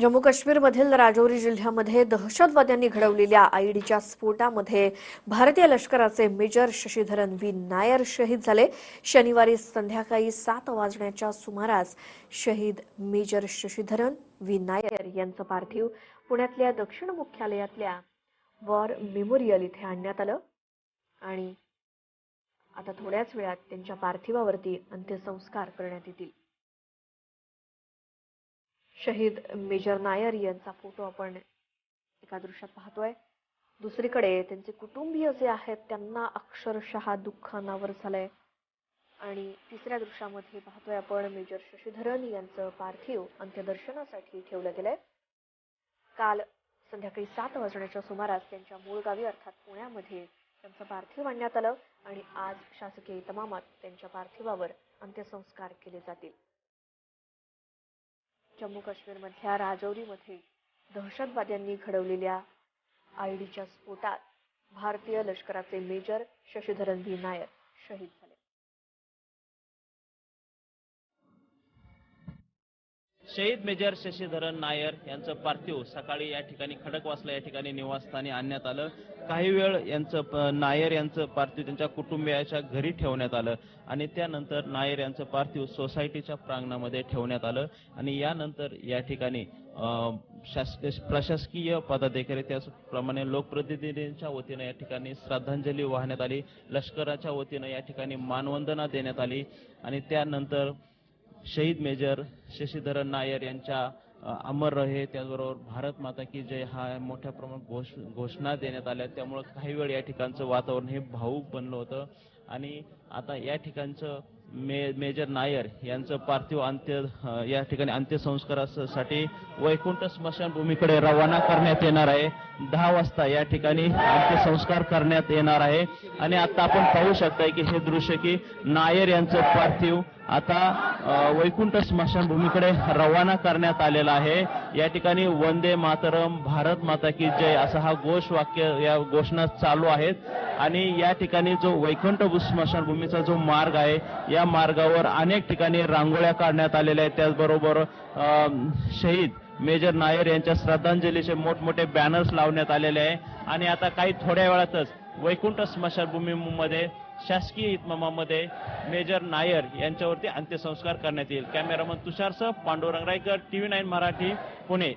जम्मू काश्मीरमधील राजौरी जिल्ह्यामध्ये दहशतवाद्यांनी घडवलेल्या आयडीच्या स्फोटामध्ये भारतीय लष्कराचे मेजर शशीधरन व्ही. नायर शहीद झाले. शनिवारी संध्याकाळी सात वाजण्याच्या सुमारास शहीद मेजर शशीधरन व्ही. नायर यांचं पार्थिव पुण्यातल्या दक्षिण मुख्यालयातल्या वॉर मेमोरियल इथे आणण्यात आलं. आणि आता थोड्याच वेळात त्यांच्या पार्थिवावरती अंत्यसंस्कार करण्यात येतील. शहीद मेजर नायर यांचा फोटो आपण एका दृश्यात पाहतोय. दुसरीकडे त्यांचे कुटुंबीय जे आहेत त्यांना अक्षरशः दुःख अनावर झालंय. आणि तिसऱ्या दृश्यामध्ये पाहतोय आपण मेजर शशीधरन यांचं पार्थिव अंत्यदर्शनासाठी ठेवलं गेलंय. काल संध्याकाळी सात वाजण्याच्या सुमारास त्यांच्या मूळ गावी अर्थात पुण्यामध्ये त्यांचं पार्थिव आणण्यात आलं आणि आज शासकीय इतमामात त्यांच्या पार्थिवावर अंत्यसंस्कार केले जातील. जम्मू काश्मीरमधल्या राजौरीमध्ये दहशतवाद्यांनी घडवलेल्या आयडीच्या स्फोटात भारतीय लष्कराचे मेजर शशीधरन भी नायर शहीद झाले. शहीद मेजर शशीधरन नायर यांचं पार्थिव सकाळी या ठिकाणी खडकवासला या ठिकाणी निवासस्थानी आणण्यात आलं. काही वेळ यांचं प- नायर यांचं पार्थिव त्यांच्या कुटुंबियाच्या घरी ठेवण्यात आलं आणि त्यानंतर नायर यांचं पार्थिव सोसायटीच्या प्रांगणामध्ये ठेवण्यात आलं आणि यानंतर या ठिकाणी प्रशासकीय पदाधिकारी त्याचप्रमाणे लोकप्रतिनिधींच्या वतीनं या ठिकाणी श्रद्धांजली वाहण्यात आली. लष्कराच्या वतीनं या ठिकाणी मानवंदना देण्यात आली आणि त्यानंतर शहीद मेजर शशीधरन नायर यांच्या अमर रहे त्याचबरोबर भारत माता की जय हा मोठ्या प्रमाणात घोष घोषणा देण्यात आल्या. त्यामुळं काही वेळ या ठिकाणचं वातावरण हे भाऊक बनलं होतं. आणि आता या ठिकाणचं मे मेजर नायर यांचं पार्थिव अंत्य या ठिकाणी अंत्यसंस्कारासाठी वैकुंठ स्मशानभूमीकडे रवाना करण्यात येणार आहे. दहा वाजता या ठिकाणी अंत्यसंस्कार करण्यात येणार आहे. आणि आता आपण पाहू शकताय की हे दृश्य की नायर यांचं पार्थिव आता वैकुंठ स्मशानभूमीकडे रवाना करण्यात आलेला आहे. या ठिकाणी वंदे मातरम भारत माता की जय असा हा घोष वाक्य या घोषणा चालू आहेत. आणि या ठिकाणी जो वैकुंठ स्मशानभूमीचा जो मार्ग आहे या मार्गावर अनेक ठिकाणी रांगोळ्या काढण्यात आलेल्या आहेत. त्याचबरोबर शहीद मेजर नायर यांच्या श्रद्धांजलीचे मोठमोठे बॅनर्स लावण्यात आलेले आहे. आणि आता काही थोड्या वेळातच वैकुंठ स्मशानभूमीमध्ये शासकीय इतमामामध्ये मेजर नायर यांच्यावरती अंत्यसंस्कार करण्यात येईल. कॅमेरामन तुषारसह पांडुरंग रायकर टीव्ही नाईन मराठी पुणे.